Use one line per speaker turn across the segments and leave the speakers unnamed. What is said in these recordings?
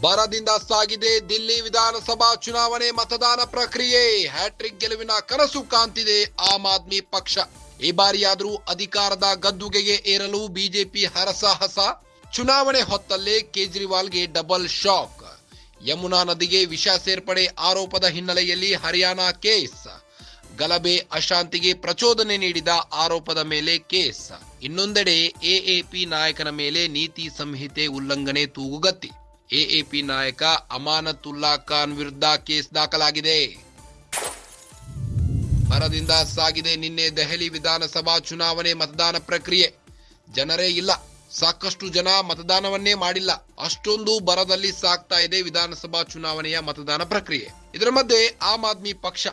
ಬರದಿಂದ ಸಾಗಿದೆ ದಿಲ್ಲಿ ವಿಧಾನಸಭಾ ಚುನಾವಣೆ ಮತದಾನ ಪ್ರಕ್ರಿಯೆ. ಹ್ಯಾಟ್ರಿಕ್ ಗೆಲುವಿನ ಕನಸು ಕಾಣ್ತಿದೆ ಆಮ್ ಆದ್ಮಿ ಪಕ್ಷ. ಈ ಬಾರಿಯಾದರೂ ಅಧಿಕಾರದ ಗದ್ದುಗೆಗೆ ಏರಲು ಬಿಜೆಪಿ ಹರಸಾಹಸ. ಚುನಾವಣೆ ಹೊತ್ತಲ್ಲೇ ಕೇಜ್ರಿವಾಲ್ಗೆ ಡಬಲ್ ಶಾಕ್. ಯಮುನಾ ನದಿಗೆ ವಿಷ ಸೇರ್ಪಡೆ ಆರೋಪದ ಹಿನ್ನೆಲೆಯಲ್ಲಿ ಹರಿಯಾಣ ಕೇಸ್. ಗಲಭೆ, ಅಶಾಂತಿಗೆ ಪ್ರಚೋದನೆ ನೀಡಿದ ಆರೋಪದ ಮೇಲೆ ಕೇಸ್. ಇನ್ನೊಂದೆಡೆ ಎಎಪಿ ನಾಯಕನ ಮೇಲೆ ನೀತಿ ಸಂಹಿತೆ ಉಲ್ಲಂಘನೆ ತೂಗುಗತ್ತಿ. ಎಎಪಿ ನಾಯಕ ಅಮಾನತುಲ್ಲಾ ಖಾನ್ ವಿರುದ್ಧ ಕೇಸ್ ದಾಖಲಾಗಿದೆ. ಬರದಿಂದ ಸಾಗಿದೆ ನಿನ್ನೆ ದೆಹಲಿ ವಿಧಾನಸಭಾ ಚುನಾವಣೆ ಮತದಾನ ಪ್ರಕ್ರಿಯೆ. ಜನರೇ ಇಲ್ಲ, ಸಾಕಷ್ಟು ಜನ ಮತದಾನವನ್ನೇ ಮಾಡಿಲ್ಲ. ಅಷ್ಟೊಂದು ಬರದಲ್ಲಿ ಸಾಗ್ತಾ ಇದೆ ವಿಧಾನಸಭಾ ಚುನಾವಣೆಯ ಮತದಾನ ಪ್ರಕ್ರಿಯೆ. ಇದರ ಮಧ್ಯೆ ಆಮ್ ಆದ್ಮಿ ಪಕ್ಷ,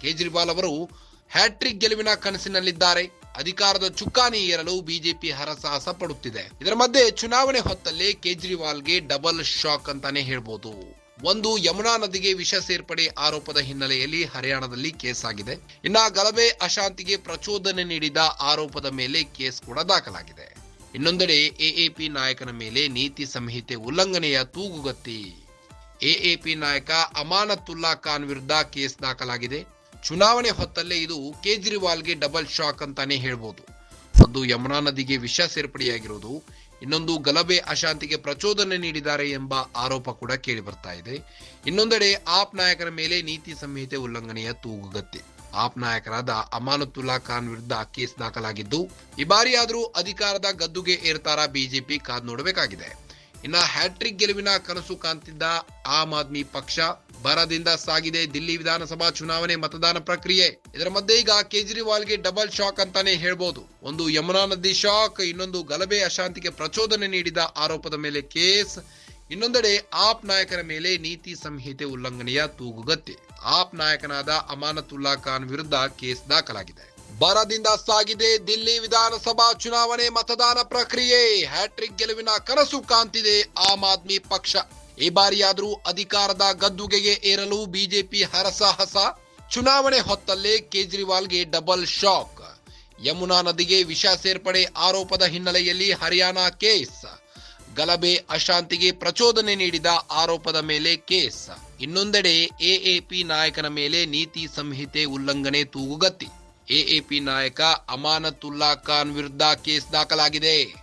ಕೇಜ್ರಿವಾಲ್ ಅವರು ಹ್ಯಾಟ್ರಿಕ್ ಗೆಲುವಿನ ಕನಸಿನಲ್ಲಿದ್ದಾರೆ. ಅಧಿಕಾರದ ಚುಕ್ಕಾಣಿ ಏರಲು ಬಿಜೆಪಿ ಹರಸಾಹಸ ಪಡುತ್ತಿದೆ. ಇದರ ಮಧ್ಯೆ ಚುನಾವಣೆ ಹೊತ್ತಲ್ಲೇ ಕೇಜ್ರಿವಾಲ್ಗೆ ಡಬಲ್ ಶಾಕ್ ಅಂತಾನೆ ಹೇಳ್ಬೋದು. ಒಂದು ಯಮುನಾ ನದಿಗೆ ವಿಷ ಸೇರ್ಪಡೆ ಆರೋಪದ ಹಿನ್ನೆಲೆಯಲ್ಲಿ ಹರಿಯಾಣದಲ್ಲಿ ಕೇಸ್ ಆಗಿದೆ. ಇನ್ನ ಗಲಭೆ, ಅಶಾಂತಿಗೆ ಪ್ರಚೋದನೆ ನೀಡಿದ ಆರೋಪದ ಮೇಲೆ ಕೇಸ್ ಕೂಡ ದಾಖಲಾಗಿದೆ. ಇನ್ನೊಂದೆಡೆ ಎಎಪಿ ನಾಯಕನ ಮೇಲೆ ನೀತಿ ಸಂಹಿತೆ ಉಲ್ಲಂಘನೆಯ ತೂಗುಗತ್ತಿ. ಎಎಪಿ ನಾಯಕ ಅಮಾನತುಲ್ಲಾ ಖಾನ್ ವಿರುದ್ಧ ಕೇಸ್ ದಾಖಲಾಗಿದೆ. ಚುನಾವಣೆ ಹೊತ್ತಲ್ಲೇ ಇದು ಕೇಜ್ರಿವಾಲ್ಗೆ ಡಬಲ್ ಶಾಕ್ ಅಂತಾನೆ ಹೇಳ್ಬೋದು. ಒಂದು ಯಮುನಾ ನದಿಗೆ ವಿಷ ಸೇರ್ಪಡೆಯಾಗಿರೋದು ಇನ್ನೊಂದು ಗಲಭೆ ಅಶಾಂತಿಗೆ ಪ್ರಚೋದನೆ ನೀಡಿದ್ದಾರೆ ಎಂಬ ಆರೋಪ ಕೂಡ ಕೇಳಿ ಬರ್ತಾ ಇದೆ. ಇನ್ನೊಂದೆಡೆ ಆಪ್ ನಾಯಕರ ಮೇಲೆ ನೀತಿ ಸಂಹಿತೆ ಉಲ್ಲಂಘನೆಯ ತೂಗುಗತ್ತೆ ಆಪ್ ನಾಯಕರಾದ ಅಮಾನತುಲ್ಲಾ ಖಾನ್ ವಿರುದ್ಧ ಕೇಸ್ ದಾಖಲಾಗಿದ್ದು, ಈ ಬಾರಿಯಾದರೂ ಅಧಿಕಾರದ ಗದ್ದುಗೆ ಏರ್ತಾರ ಬಿಜೆಪಿ ಕಾದ್ ನೋಡಬೇಕಾಗಿದೆ. ಇನ್ನ ಹ್ಯಾಟ್ರಿಕ್ ಗೆಲುವಿನ ಕನಸು ಕಾಣ್ತಿದ್ದ ಆಮ್ ಆದ್ಮಿ ಪಕ್ಷ ಬರದಿಂದ ಸಾಗಿದೆ ದಿಲ್ಲಿ ವಿಧಾನಸಭಾ ಚುನಾವಣೆ ಮತದಾನ ಪ್ರಕ್ರಿಯೆ. ಇದರ ಮಧ್ಯೆ ಈಗ ಕೇಜ್ರಿವಾಲ್ಗೆ ಡಬಲ್ ಶಾಕ್ ಅಂತಾನೆ ಹೇಳ್ಬೋದು. ಒಂದು ಯಮುನಾ ನದಿ ಶಾಕ್, ಇನ್ನೊಂದು ಗಲಭೆ ಅಶಾಂತಿಗೆ ಪ್ರಚೋದನೆ ನೀಡಿದ ಆರೋಪದ ಮೇಲೆ ಕೇಸ್. ಇನ್ನೊಂದೆಡೆ ಆಪ್ ನಾಯಕರ ಮೇಲೆ ನೀತಿ ಸಂಹಿತೆ ಉಲ್ಲಂಘನೆಯ ತೂಗುಗತ್ತೆ ಆಪ್ ನಾಯಕನಾದ ಅಮಾನತುಲ್ಲಾ ಖಾನ್ ವಿರುದ್ಧ ಕೇಸ್ ದಾಖಲಾಗಿದೆ. ಬರದಿಂದ ಸಾಗಿದೆ ದಿಲ್ಲಿ ವಿಧಾನಸಭಾ ಚುನಾವಣೆ ಮತದಾನ ಪ್ರಕ್ರಿಯೆ. ಹ್ಯಾಟ್ರಿಕ್ ಗೆಲುವಿನ ಕನಸು ಕಾಣ್ತಿದೆ ಆಮ್ ಆದ್ಮಿ ಪಕ್ಷ. ಈ ಬಾರಿಯಾದರೂ ಅಧಿಕಾರದ ಗದ್ದುಗೆಗೆ ಏರಲು ಬಿಜೆಪಿ ಹರಸಾಹಸ. ಚುನಾವಣೆ ಹೊತ್ತಲ್ಲೇ ಕೇಜ್ರಿವಾಲ್ಗೆ ಡಬಲ್ ಶಾಕ್. ಯಮುನಾ ನದಿಗೆ ವಿಷ ಸೇರ್ಪಡೆ ಆರೋಪದ ಹಿನ್ನೆಲೆಯಲ್ಲಿ ಹರಿಯಾಣ ಕೇಸ್. ಗಲಭೆ, ಅಶಾಂತಿಗೆ ಪ್ರಚೋದನೆ ನೀಡಿದ ಆರೋಪದ ಮೇಲೆ ಕೇಸ್. ಇನ್ನೊಂದೆಡೆ ಎಎಪಿ ನಾಯಕನ ಮೇಲೆ ನೀತಿ ಸಂಹಿತೆ ಉಲ್ಲಂಘನೆ ತೂಗುಗತ್ತಿ. ಎಎಪಿ ನಾಯಕ ಅಮಾನತುಲ್ಲಾ ಖಾನ್ ವಿರುದ್ಧ ಕೇಸ್ ದಾಖಲಾಗಿದೆ.